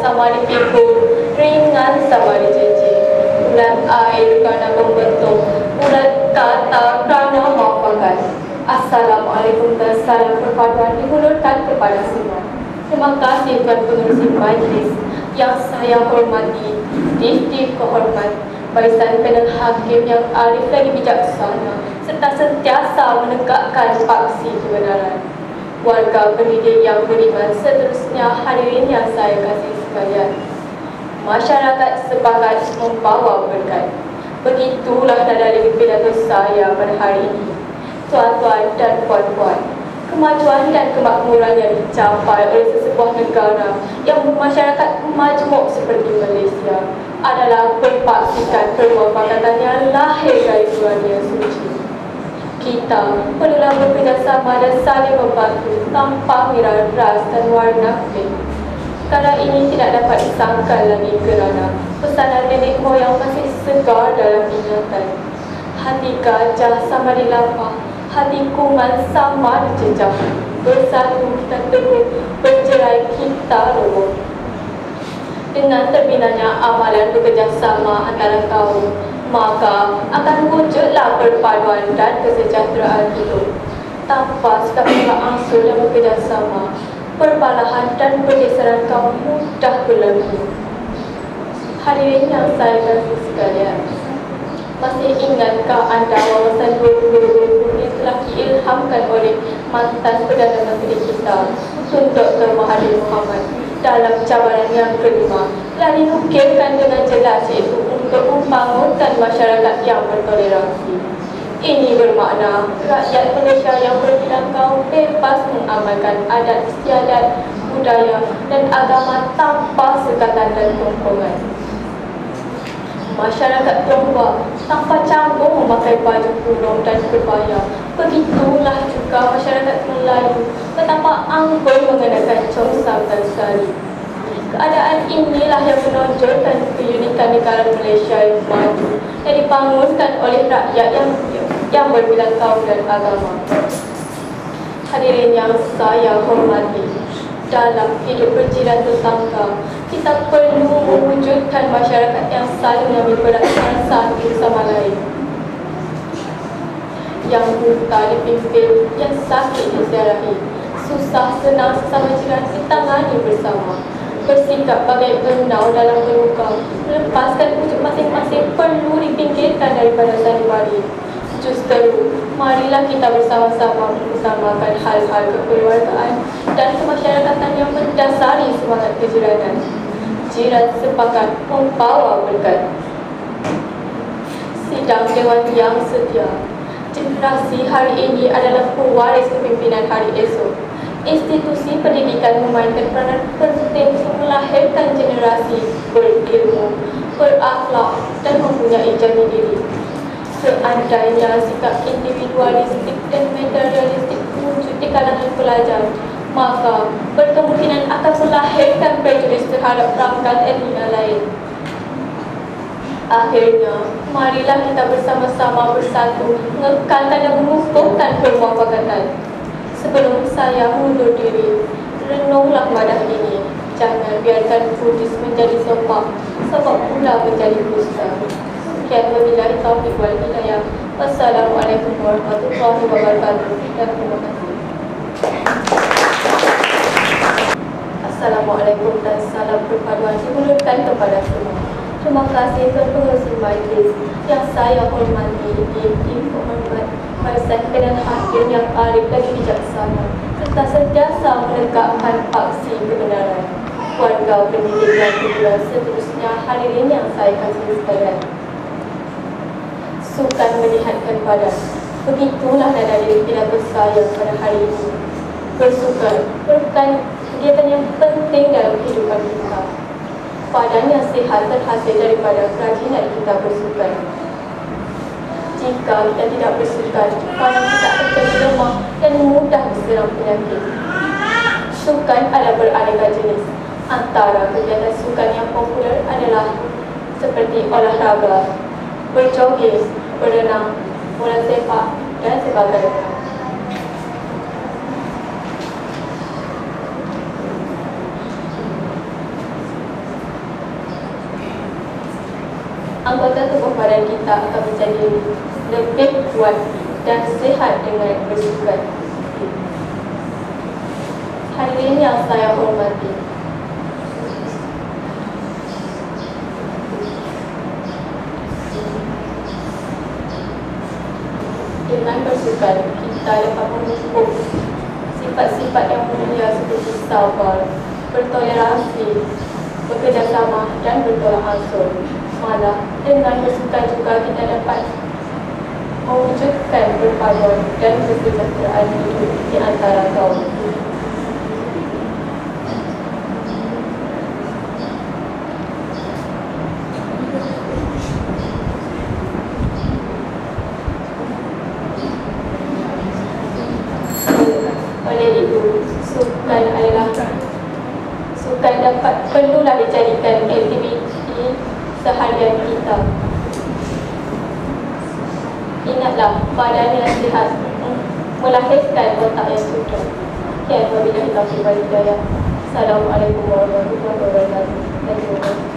sama dipikul, ringan sama dijejik. Bulan air kerana membentuk, bulan kata kerana maafkan. Assalamualaikum dan salam perpaduan dihulurkan kepada semua. Terima kasih Tuan Pengurusi Majlis yang saya hormati, Dif-Dif Kehormat, Barisan Panel Hakim yang arif lagi bijaksana serta sentiasa menegakkan paksi kebenaran. Warga pendidik yang beriman seterusnya hadirin yang saya kasih sekalian. Masyarakat sepakat membawa berkat. Begitulah dari pidato saya pada hari ini tuan-tuan dan puan-puan. Kemajuan dan kemakmuran yang dicapai oleh sesebuah negara yang bermasyarakat majmuk seperti Malaysia adalah berpaksikan perwafakatan yang lahir dari Tuhan yang suci. Kita perlulah bekerjasama dan saling membantu tanpa hirau ras dan warna kulit. Karena ini tidak dapat disangkal lagi kerana pesanan nenek moyang masih segar dalam ingatan. Hati gajah sama di lapang hati kuman sama dijejak Bersatu kita teguh, bercerai kita roboh Dengan terbinanya amalan bekerjasama antara kaum Maka akan wujudlah perpaduan dan kesejahteraan hidup. Tanpa sikap pihak ansur yang bekerjasama Perbalahan dan pergeseran kaum mudah berlaku. Hadirin yang saya kasih sekalian masih ingatkah anda wawasan 2020 ini telah diilhamkan oleh mantan Perdana Menteri kita Tun Dr. Mahathir Mohamad dalam cabaran yang kelima? Telah dinukilkan dengan jelas untuk membangunkan masyarakat yang bertoleransi. Ini bermakna rakyat Malaysia yang berbilang kaum bebas mengamalkan adat istiadat, budaya dan agama tanpa sekatan dan tongkongan masyarakat Tionghoa tanpa canggung memakai baju kurung dan kebaya. Begitulah juga masyarakat Melayu betapa anggun mengenakan congsam dan sari. Keadaan inilah yang menonjolkan keunikan negara Malaysia yang maju yang dibangunkan oleh rakyat yang yang berbilang kaum dan agama. Hadirin yang saya hormati, dalam hidup berjiran tetangga, kita perlu mewujudkan masyarakat yang saling mengambil perhatian satu sama lain. Yang buta dipimpin, yang sakit diziarahi, susah senang sesama jiran ditangani bersama. Bersikap bagai benau dalam terluka, melepaskan wujud masing-masing perlu dipinggirkan daripada sanubari. Justru, marilah kita bersama-sama bersamakan hal-hal kekeluargaan dan kemasyarakatan yang mendasari semangat kejiranan. Jiran sepakat membawa berkat. Sidang Dewan yang setia. Generasi hari ini adalah pewaris kepimpinan hari esok. Institusi pendidikan memainkan peranan penting untuk melahirkan generasi berilmu, berakhlak dan mempunyai jati diri seandainya sikap individualistik dan materialistik wujud di kalangan pelajar, maka berkemungkinan akan melahirkan prejudis terhadap rangkaian etnia lain. Akhirnya, marilah kita bersama-sama bersatu mengekalkan dan mengukuhkan permuafakatan. Sebelum saya mundur diri, renunglah madah ini. Jangan biarkan Buddhis menjadi sopak, sebab pula menjadi kusta. Sekian wabillahi taufiq wal hidayah. Wassalamualaikum warahmatullahi wabarakatuh. Dan terima kasih. Assalamualaikum dan salam perpaduan dimulurkan kepada semua. Terima kasih Tuan Pengurusi Majlis yang saya hormati di tim Barisan Kedan Hakim yang arif dan bijaksana serta sentiasa menegakkan paksi kebenaran. Warga pendidik dan juga seterusnya hadirin yang saya kasih sekalian sukan melihatkan badan. Begitulah nada dari pidato saya pada hari ini. Bersukan merupakan kegiatan yang penting dalam kehidupan kita. Badan yang sihat terhasil daripada kerajinan kita bersukan jika kita tidak bersedekah kalau kita akan lemah dan mudah diserang penyakit. Sukan adalah beraneka jenis. Antara kegiatan sukan yang popular adalah seperti olahraga berjoging, berenang, bola sepak dan sebagainya. Anggota tubuh badan kita akan menjadi lebih kuat dan sihat dengan bersukan. Hadirin yang saya hormati, dengan bersukan kita dapat mengukur sifat-sifat yang mulia seperti sabar, bertoleransi, bekerjasama dan bertolak ansur. Malah dengan bersukan juga kita dapat mewujudkan perpaduan dan kesejahteraan hidup di antara kaum. Oleh itu, sukan adalah sukan dapat perlulah dijadikan aktiviti seharian badannya yang sihat melahirkan otak yang suci. Okay, apabila kita berbalik daya. Assalamualaikum warahmatullahi wabarakatuh. Terima kasih.